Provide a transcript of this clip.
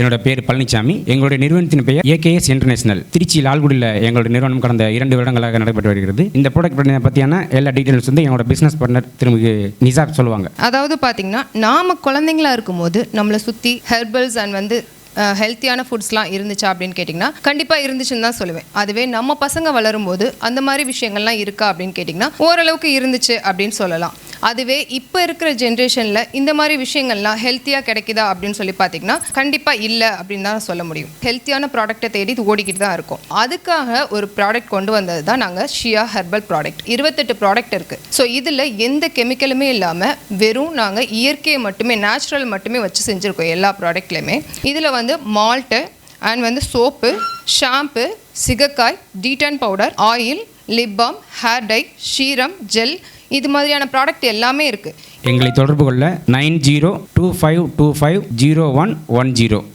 என்னோட பேர் பழனிசாமி எங்களுடைய நிறுவனத்தின் பெயர் ஏகேஎஸ் இன்டர்நேஷனல் திருச்சி லால்குடியில் எங்களுடைய நிறுவனம் கடந்த இரண்டு வருடங்களாக நடைபெற்று வருகிறது. இந்த ப்ராடக்ட் பற்றியான எல்லா டீட்டெயில்ஸ் வந்து என்னோட பிஸ்னஸ் பார்ட்னர் திரும்பி நிசார் சொல்லுவாங்க. அதாவது பார்த்தீங்கன்னா நாம குழந்தைங்களா இருக்கும்போது நம்மளை சுற்றி ஹெர்பல்ஸ் அண்ட் வந்து ஹெல்த்தியான ஃபுட்ஸ்லாம் இருந்துச்சா அப்படின்னு கேட்டிங்கன்னா கண்டிப்பாக இருந்துச்சுன்னு தான் சொல்லுவேன். அதுவே நம்ம பசங்க வளரும்போது அந்த மாதிரி விஷயங்கள்லாம் இருக்கா அப்படின்னு கேட்டிங்கன்னா ஓரளவுக்கு இருந்துச்சு அப்படின்னு சொல்லலாம். அதுவே இப்போ இருக்கிற ஜென்ரேஷனில் இந்த மாதிரி விஷயங்கள்லாம் ஹெல்த்தியாக கிடைக்குதா அப்படின்னு சொல்லி பார்த்தீங்கன்னா கண்டிப்பாக இல்லை அப்படின்னு தான் சொல்ல முடியும். ஹெல்த்தியான ப்ராடக்ட்டை தேடி இது ஓடிக்கிட்டு தான் இருக்கும். அதுக்காக ஒரு ப்ராடக்ட் கொண்டு வந்தது தான் நாங்கள் ஷியா ஹெர்பல் ப்ராடக்ட் இருபத்தெட்டு ப்ராடக்ட் இருக்குது ஸோ இதில் எந்த கெமிக்கலுமே இல்லாமல் வெறும் நாங்கள் இயற்கையை மட்டுமே நேச்சுரல் மட்டுமே வச்சு செஞ்சுருக்கோம் எல்லா ப்ராடக்ட்லையுமே இதில் வந்து மால்ட்டு அண்ட் வந்து soap shampoo shikakai டீட்டன் powder oil lip balm hair dye serum gel இது மாதிரியான ப்ராடக்ட் எல்லாமே இருக்குது எங்களை தொடர்பு கொள்ள nine zero two five two five zero one one zero.